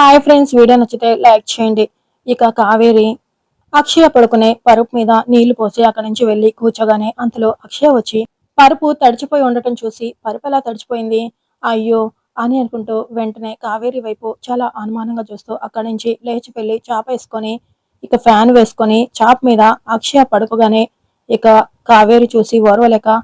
Hi friends video నచ్చితే like చేయండి. ఇక కావేరి అక్షయ పడుకునే పరుపు మీద నీళ్ళు పోసి అక్కడి నుంచి వెళ్ళి కూర్చోగానే అంతలో అక్షయ వచ్చి పరుపు తడిచిపోయి ఉండటం చూసి పరుపు ఎలా తడిచిపోయింది? అయ్యో అని అనుకుంటూ వెంటనే కావేరి వైపు చాలా అనుమానంగా చూస్తూ అక్కడి నుంచి లేచి వెళ్ళి చాప వేసుకొని ఇక ఫ్యాన్ వేసుకొని చాప్ మీద అక్షయ పడుకోగానే ఇక కావేరి చూసి ఓర్వలేక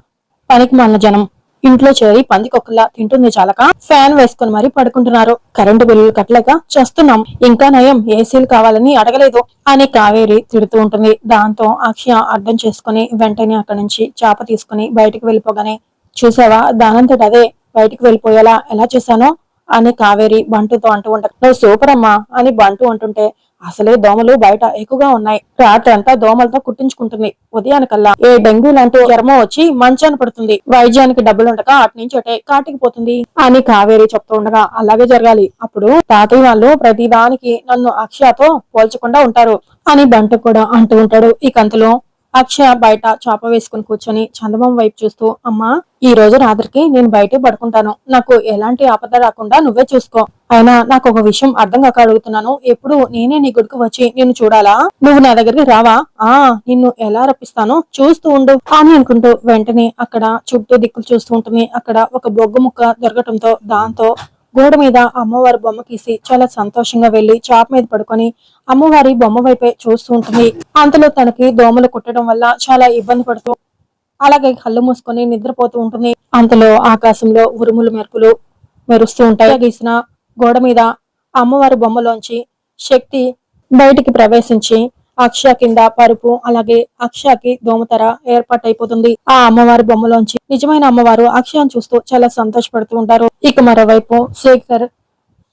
పనికి మన జనం ఇంట్లో చేరి పందికొక్కలా తింటుంది చాలక. ఫ్యాన్ వేసుకుని మరీ పడుకుంటున్నారు. కరెంటు బిల్లులు కట్టలేక చేస్తున్నాం. ఇంకా నయం ఏసీలు కావాలని అడగలేదు. అని కావేరి తిడుతూ ఉంటుంది. దాంతో అక్షయ అర్థం చేసుకుని వెంటనే అక్కడి నుంచి చేప తీసుకుని బయటికి వెళ్ళిపోగానే చూసావా? దానంతట అదే. బయటికి వెళ్ళిపోయేలా ఎలా చేశానో? అని కావేరి బంటుతో అంటూ ఉంటారు నువ్వు సూపర్ అమ్మా అని బంటు అంటుంటే అసలే దోమలు బయట ఎక్కువగా ఉన్నాయి. రాత్రి అంతా దోమలతో కుట్టించుకుంటుంది. ఉదయానికల్లా ఏ డెంగ్యూ లాంటి జ్వరమో వచ్చి మంచాన పడుతుంది. వైద్యానికి డబ్బులు ఉండగా అటు నుంచి అటే కాటికి పోతుంది. అని కావేరి చెప్తూ ఉండగా అలాగే జరగాలి. అప్పుడు తాతయ్య వాళ్ళు ప్రతి దానికి నన్ను అక్షయతో పోల్చకుండా ఉంటారు అని బంట కూడా అంటూ ఉంటాడు. ఈ కంతలో అక్షయ బయట చాప వేసుకుని కూర్చొని చందమం వైపు చూస్తూ అమ్మా ఈ రోజు రాత్రికి నేను బయటే పడుకుంటాను. నాకు ఎలాంటి ఆపద రాకుండా నువ్వే చూసుకో. అయినా నాకు ఒక విషయం అర్థం కాక అడుగుతున్నాను. ఎప్పుడు నేనే నీ గుడికి వచ్చి నిన్ను చూడాలా? నువ్వు నా దగ్గరికి రావా? ఆ నిన్ను ఎలా రప్పిస్తానో చూస్తూ ఉండు. అని అనుకుంటూ వెంటనే అక్కడ చుట్టూ దిక్కులు చూస్తూ ఉంటుంది. అక్కడ ఒక బొగ్గు ముక్క దొరకటంతో దాంతో గోడ మీద అమ్మవారి బొమ్మ గీసి చాలా సంతోషంగా వెళ్ళి చాప మీద పడుకొని అమ్మవారి బొమ్మ వైపే చూస్తూ ఉంటుంది. అంతలో తనకి దోమలు కుట్టడం వల్ల చాలా ఇబ్బంది పడుతూ అలాగే కళ్ళు మూసుకొని నిద్రపోతూ ఉంటుంది. అంతలో ఆకాశంలో ఉరుములు మెరుపులు మెరుస్తూ ఉంటాయి. గీసిన గోడ మీద అమ్మవారి బొమ్మలోంచి శక్తి బయటికి ప్రవేశించి అక్ష కింద పరుపు అలాగే అక్షకి దోమతెర ఏర్పాటైపోతుంది ఆ అమ్మవారి బొమ్మలోంచి. నిజమైన అమ్మవారు అక్షయాన్ని చూస్తూ చాలా సంతోషపడుతూ ఉంటారు. ఇక మరోవైపు శేఖర్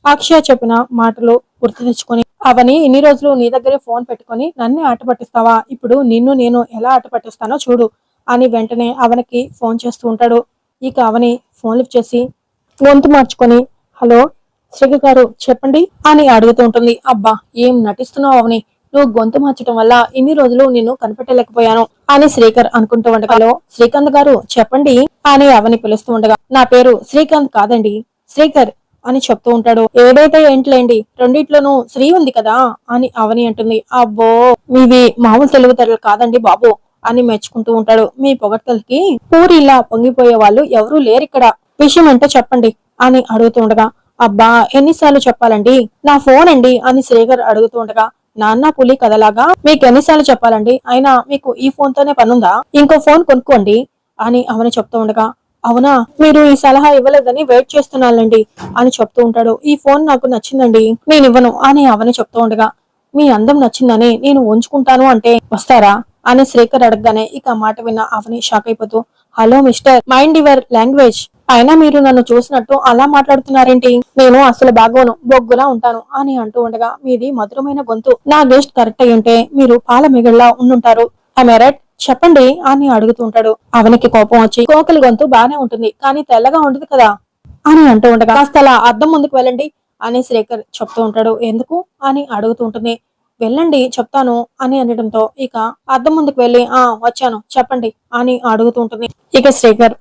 అక్షయ చెప్పిన మాటలు గుర్తు తెచ్చుకొని అవని ఇన్ని రోజులు నీ దగ్గరే ఫోన్ పెట్టుకొని నన్ను ఆట పట్టిస్తావా? ఇప్పుడు నిన్ను నేను ఎలా ఆట పట్టిస్తానో చూడు అని వెంటనే అవనికి ఫోన్ చేస్తూ ఉంటాడు. ఇక అవని ఫోన్ లిఫ్ట్ చేసి గొంతు మార్చుకొని హలో శ్రీక గారు చెప్పండి అని అడుగుతూ ఉంటుంది. అబ్బా ఏం నటిస్తున్నావు అవని? నువ్వు గొంతు మార్చడం వల్ల ఇన్ని రోజులు నిన్ను కనిపెట్టలేకపోయాను అని శ్రీకర్ అనుకుంటూ ఉండగాలో శ్రీకాంత్ గారు చెప్పండి అని అవని పిలుస్తూ ఉండగా నా పేరు శ్రీకాంత్ కాదండి శ్రీకర్ అని చెప్తూ ఉంటాడు. ఏదైతే ఏంట్లేండి రెండిట్లోనూ శ్రీ ఉంది కదా అని అవని అంటుంది. అబ్బో మీవి మామూలు తెలివితేటలు కాదండి బాబు అని మెచ్చుకుంటూ ఉంటాడు. మీ పొగడ్తలకి పూరిలా పొంగిపోయే వాళ్ళు ఎవరూ లేరు ఇక్కడ విషయం ఏంటో చెప్పండి అని అడుగుతూ ఉండగా అబ్బా ఎన్నిసార్లు చెప్పాలండి నా ఫోన్ అండి అని శ్రీకర్ అడుగుతూ ఉండగా నాన్న పులి కథలాగా మీకు ఎన్నిసార్లు చెప్పాలండి? అయినా మీకు ఈ ఫోన్ తోనే పనుందా? ఇంకో ఫోన్ కొనుక్కోండి అని అవని చెప్తూ ఉండగా అవునా? మీరు ఈ సలహా ఇవ్వలేదని వెయిట్ చేస్తున్నానండి అని చెప్తూ ఉంటాడు. ఈ ఫోన్ నాకు నచ్చిందండి నేను ఇవ్వను అని అవని చెప్తూ ఉండగా మీ అందం నచ్చిందని నేను ఉంచుకుంటాను అంటే వస్తారా? అని శ్రీకర్ అడగగానే ఇక మాట విన్న అవని షాక్ అయిపోతూ hello mister mind your language? అయినా మీరు నన్ను చూసినట్టు అలా మాట్లాడుతున్నారేంటి? నేను అసలు బాగోను బొగ్గులా ఉంటాను అని అంటూ ఉండగా మీది మధురమైన గొంతు. నా గెస్ట్ కరెక్ట్ అయి ఉంటే మీరు పాల మిగిలిలా ఉండుంటారు. రైట్? చెప్పండి అని అడుగుతుంటాడు అవనికి కోపం వచ్చి కోకలి గొంతు బానే ఉంటుంది కానీ తెల్లగా ఉండదు కదా? అని అంటూ ఉండగా కాస్త అలా అద్దం ముందుకు వెళ్ళండి అని శ్రీకర్ చెప్తూ ఉంటాడు. ఎందుకు? అని అడుగుతూ ఉంటుంది. వెళ్ళండి చెప్తాను అని అనడంతో ఇక అద్దం ముందుకు వెళ్ళి ఆ వచ్చాను చెప్పండి అని అడుగుతూ ఉంటుంది. ఇక శ్రీకర్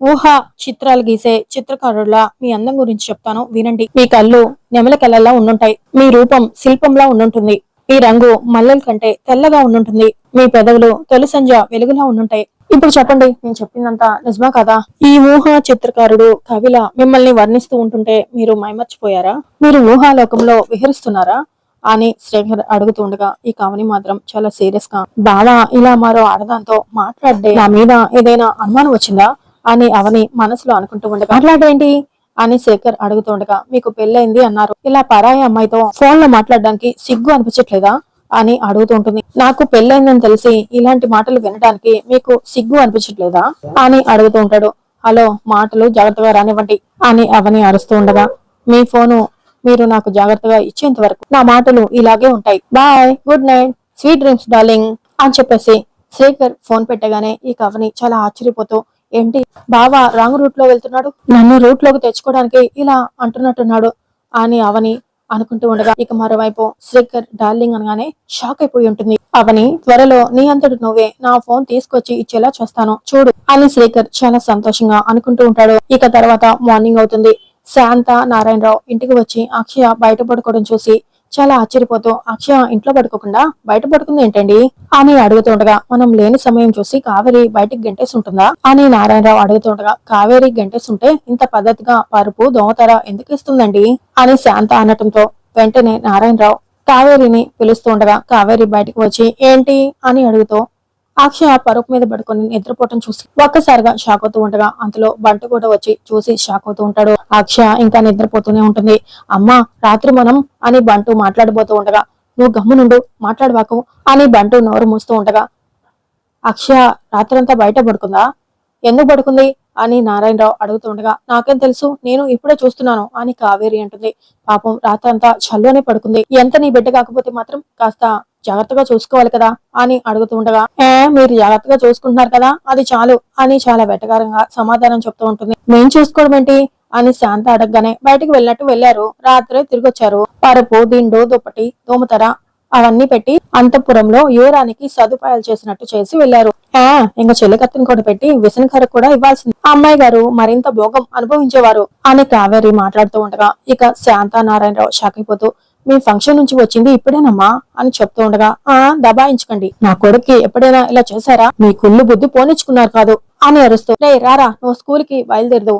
ఊహ చిత్రాలు గీసే చిత్రకారుల మీ అందం గురించి చెప్తాను వినండి. మీ కళ్ళు నెమల కళ్ళలా ఉండుంటాయి. మీ రూపం శిల్పంలా ఉండుంటుంది. మీ రంగు మల్లెల కంటే తెల్లగా ఉండుంటుంది. మీ పెదవులు తొలి సంజ వెలుగులా ఉండుంటాయి. ఇప్పుడు చెప్పండి నేను చెప్పిందంతా నిజమా కదా? ఈ ఊహ చిత్రకారుడు కవిల మిమ్మల్ని వర్ణిస్తూ ఉంటుంటే మీరు మైమర్చిపోయారా? మీరు ఊహాలోకంలో విహరిస్తున్నారా? అని శ్రీహర్ అడుగుతూ ఉండగా ఈ కవిని మాత్రం చాలా సీరియస్గా బావా ఇలా మరో ఆడదాంతో మాట్లాడే నా మీద ఏదైనా అనుమానం వచ్చిందా? అని అవని మనసులో అనుకుంటూ ఉండగా మాట్లాడేంటి అని శేఖర్ అడుగుతుండగా మీకు పెళ్ళైంది అన్నారు. ఇలా పరాయి అమ్మాయితో ఫోన్లో మాట్లాడడానికి సిగ్గు అనిపించట్లేదా? అని అడుగుతూ ఉంటుంది. నాకు పెళ్ళైందని తెలిసి ఇలాంటి మాటలు వినడానికి మీకు సిగ్గు అనిపించట్లేదా? అని అడుగుతూ ఉంటాడు. హలో మాటలు జాగ్రత్తగా రానివ్వండి అని అవని అరుస్తూ ఉండగా మీ ఫోను మీరు నాకు జాగ్రత్తగా ఇచ్చేంత వరకు నా మాటలు ఇలాగే ఉంటాయి. Bye good night sweet dreams darling అని చెప్పేసి శేఖర్ ఫోన్ పెట్టగానే ఈ కవని చాలా ఆశ్చర్యపోతూ ఏంటి? బావా రాంగ్ రూట్లో వెళ్తున్నాడు. నన్ను రూట్లోకి తెచ్చుకోవడానికి ఇలా అంటున్నట్టున్నాడు అని అవని అనుకుంటూ ఉండగా ఇక మరోవైపు శ్రీకర్ డార్లింగ్ అనగానే షాక్ అయిపోయి ఉంటుంది. అవని త్వరలో నీ అంతటి నువ్వే నా ఫోన్ తీసుకొచ్చి ఇచ్చేలా చూస్తాను చూడు అని శ్రీకర్ చాలా సంతోషంగా అనుకుంటూ ఉంటాడు. ఇక తర్వాత మార్నింగ్ అవుతుంది. శాంత నారాయణరావు ఇంటికి వచ్చి అక్షయ బయట పడుకోవడం చూసి చాలా ఆశ్చర్యపోతూ అక్షయ ఇంట్లో పడుకోకుండా బయట పడుకుంది ఏంటండి? అని అడుగుతుండగా మనం లేని సమయం చూసి కావేరి బయటికి గెంటేసి ఉంటుందా అని నారాయణరావు అడుగుతుండగా కావేరి గెంటేసి ఉంటే ఇంత పద్ధతిగా పరుపు దోమతర ఎందుకు ఇస్తుందండి? అని శాంత అనటంతో వెంటనే నారాయణరావు కావేరిని పిలుస్తుండగా కావేరి బయటకు వచ్చి ఏంటి? అని అడుగుతూ అక్షయ పరుపు మీద పడుకొని నిద్రపోవటం చూసి ఒక్కసారిగా షాక్ అవుతూ ఉండగా అంతలో బంటు కూడా వచ్చి చూసి షాక్ అవుతూ ఉంటాడు. అక్షయ ఇంకా నిద్రపోతూనే ఉంటుంది. అమ్మా రాత్రి మనం అని బంటు మాట్లాడబోతూ ఉండగా నువ్వు గమ్మునుండు మాట్లాడవాకు అని బంటు నోరు మూస్తూ ఉండగా అక్షయ రాత్రంతా బయట పడుకుందా? ఎందుకు పడుకుంది? అని నారాయణరావు అడుగుతుండగా నాకేం తెలుసు నేను ఇప్పుడే చూస్తున్నాను అని కావేరి అంటుంది. పాపం రాత్రంతా చల్లోనే పడుకుంది. ఎంత నీ బిడ్డ కాకపోతే మాత్రం కాస్త జాగ్రత్తగా చూసుకోవాలి కదా అని అడుగుతుండగా ఏ మీరు జాగ్రత్తగా చూసుకుంటున్నారు కదా అది చాలు అని చాలా వెటకారంగా సమాధానం చెప్తూ ఉంటుంది. మేం చూసుకోవడం ఏంటి? అని శాంత అడగగానే బయటకు వెళ్ళినట్టు వెళ్ళారు రాత్రే తిరిగి వచ్చారు పరుపు దిండు దుప్పటి దోమతర అవన్నీ పెట్టి అంతఃపురంలో యువరానికి సదుపాయాలు చేసినట్టు చేసి వెళ్ళారు ఆ ఇంకా చెల్లికత్తిని కూడా పెట్టి విసనకర కూడా ఇవ్వాల్సింది. అమ్మాయి గారు మరింత భోగం అనుభవించేవారు అని కావేరి మాట్లాడుతూ ఉండగా ఇక శాంత నారాయణరావు షాక్ మీ ఫంక్షన్ నుంచి వచ్చింది ఇప్పుడేనమ్మా అని చెప్తూ ఉండగా ఆ దబాయించకండి. నా కొడుక్కి ఎప్పుడైనా ఇలా చేశారా? మీ కుళ్ళు బుద్ధి పోనిచ్చుకున్నారు కాదు అని అరుస్తూ రే రారా నువ్వు స్కూల్కి బయలుదేరదు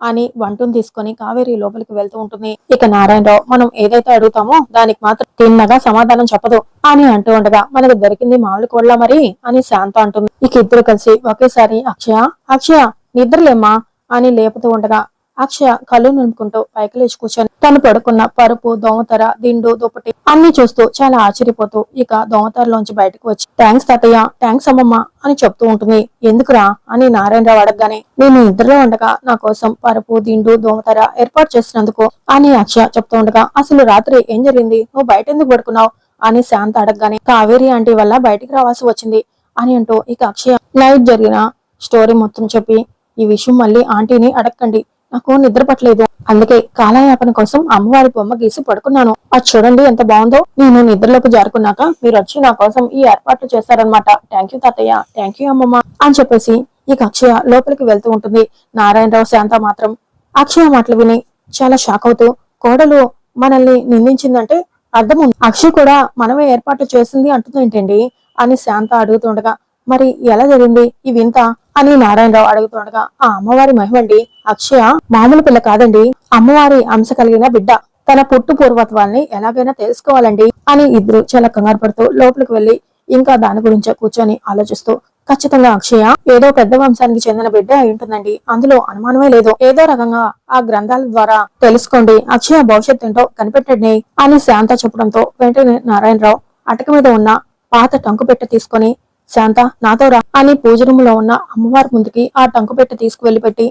అని వంటను తీసుకొని కావేరి లోపలికి వెళ్తూ ఉంటుంది. ఇక నారాయణరావు మనం ఏదైతే అడుగుతామో దానికి మాత్రం తిన్నగా సమాధానం చెప్పదు అని అంటూ ఉండగా మనకు దొరికింది మామిడి కోళ్ళ మరి అని శాంత అంటుంది. ఇక ఇద్దరు కలిసి ఒకేసారి అక్షయ అక్షయ నిద్రలేమ్మా అని లేపుతూ ఉండగా అక్షయ కళ్ళు నింపుకుంటూ పైకి లేచి కూర్చొని తను పడుకున్న పరుపు దోమతెర దిండు దుప్పటి అన్ని చూస్తూ చాలా ఆశ్చర్యపోతూ ఇక దోమతెరలోంచి బయటకు వచ్చి థ్యాంక్స్ తాతయ్య థ్యాంక్స్ అమ్మమ్మ అని చెప్తూ ఉంటుంది. ఎందుకురా? అని నారాయణరావు అడగగానే నేను నిద్రలో ఉండగా నా కోసం పరుపు దిండు దోమతెర ఏర్పాటు చేసినందుకు అని అక్షయ చెప్తూ ఉండగా అసలు రాత్రి ఏం జరిగింది? నువ్వు బయట ఎందుకు పడుకున్నావు? అని శాంత అడగగానే కావేరి ఆంటీ వల్ల బయటికి రావాల్సి వచ్చింది అని అంటూ ఇక అక్షయ నైట్ జరిగిన స్టోరీ మొత్తం చెప్పి ఈ విషయం మళ్ళీ ఆంటీని అడగండి. నాకు నిద్ర పట్టలేదు. అందుకే కాలయాపన కోసం అమ్మవారి బొమ్మ గీసి పడుకున్నాను. అది చూడండి ఎంత బాగుందో. నేను నిద్రలోకి జారుకున్నాక మీరు వచ్చి నా కోసం ఈ ఏర్పాట్లు చేస్తారనమాట థ్యాంక్ యూ తాతయ్య. థ్యాంక్ యూ అమ్మమ్మ. అని చెప్పేసి ఇక అక్షయ లోపలికి వెళ్తూ ఉంటుంది. నారాయణరావు శాంత మాత్రం అక్షయ మాటలు విని చాలా షాక్ అవుతూ కోడలు మనల్ని నిందించిందంటే అర్థం ఉంది. అక్షయ్ కూడా మనమే ఏర్పాట్లు చేసింది అంటుంది ఏంటండి అని శాంత అడుగుతుండగా మరి ఎలా జరిగింది? ఈ వింత అని నారాయణరావు అడుగుతుండగా ఆ అమ్మవారి మహిమండి అక్షయ మామూలు పిల్ల కాదండి. అమ్మవారి అంశ కలిగిన బిడ్డ. తన పుట్టు పూర్వత్వాల్ని ఎలాగైనా తెలుసుకోవాలండి అని ఇద్దరు చాలా కంగారు పడుతూ లోపలికి వెళ్ళి ఇంకా దాని గురించే కూర్చొని ఆలోచిస్తూ ఖచ్చితంగా అక్షయ ఏదో పెద్ద వంశానికి చెందిన బిడ్డ అయి ఉంటుందండి. అందులో అనుమానమే లేదు. ఏదో రకంగా ఆ గ్రంథాల ద్వారా తెలుసుకోండి. అక్షయ భవిష్యత్తు ఏంటో కనిపెట్టండి అని శాంత చెప్పడంతో వెంటనే నారాయణరావు అటక మీద ఉన్న పాత టంకు పెట్ట తీసుకొని శాంత నాతో రా అని పూజ ఉన్న అమ్మవారి ముందుకి ఆ టంకు పెట్టె తీసుకువెళ్ళి పెట్టి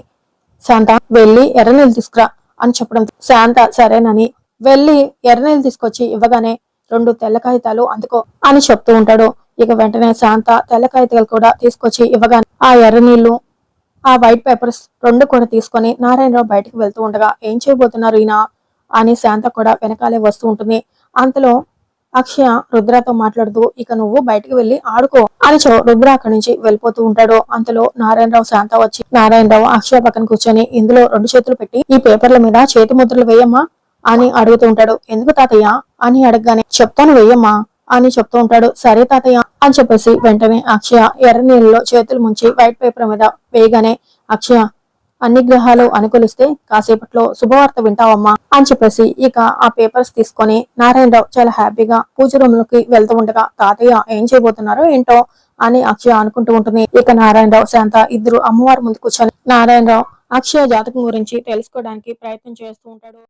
శాంత వెళ్ళి ఎర్రనీళ్ళు తీసుకురా అని చెప్పడం. శాంత సరేనని వెళ్ళి ఎర్రనీళ్ళు తీసుకొచ్చి ఇవ్వగానే రెండు తెల్ల కాగితాలు అందుకో అని చెప్తూ ఉంటాడు. ఇక వెంటనే శాంత తెల్ల కాగితాలు కూడా తీసుకొచ్చి ఇవ్వగానే ఆ ఎర్ర నీళ్ళు ఆ వైట్ పేపర్స్ రెండు కూడా తీసుకొని నారాయణరావు బయటకు వెళ్తూ ఉండగా ఏం చేయబోతున్నారు ఈయన? అని శాంత కూడా వెనకాలే వస్తూ ఉంటుంది. అంతలో అక్షయ రుద్రతో మాట్లాడుతూ ఇక నువ్వు బయటకు వెళ్ళి ఆడుకో. అని చో రుద్ర అక్కడి నుంచి వెళ్ళిపోతూ ఉంటాడు. అంతలో నారాయణరావు శాంత వచ్చి నారాయణరావు అక్షయ పక్కన కూర్చొని ఇందులో రెండు చేతులు పెట్టి ఈ పేపర్ల మీద చేతి ముద్రలు వేయమ్మా అని అడుగుతూ ఉంటాడు. ఎందుకు తాతయ్య? అని అడగగానే చెప్తాను వేయమ్మా అని చెప్తూ ఉంటాడు. సరే తాతయ్య అని చెప్పేసి వెంటనే అక్షయ ఎర్ర నీళ్ళలో చేతులు ముంచి వైట్ పేపర్ మీద వేయగానే అక్షయ అన్ని గ్రహాలు అనుకూలిస్తే కాసేపట్లో శుభవార్త వింటావమ్మా అని చెప్పేసి ఇక ఆ పేపర్స్ తీసుకొని నారాయణరావు చాలా హ్యాపీగా పూజ రూమ్లోకి వెళ్తూ ఉండగా తాతయ్య ఏం చేయబోతున్నారో ఏంటో అని అక్షయ అనుకుంటూ ఉంటుంది. ఇక నారాయణరావు శాంత ఇద్దరు అమ్మవారి ముందు కూర్చొని నారాయణరావు అక్షయ జాతకం గురించి తెలుసుకోవడానికి ప్రయత్నం చేస్తూ ఉంటాడు.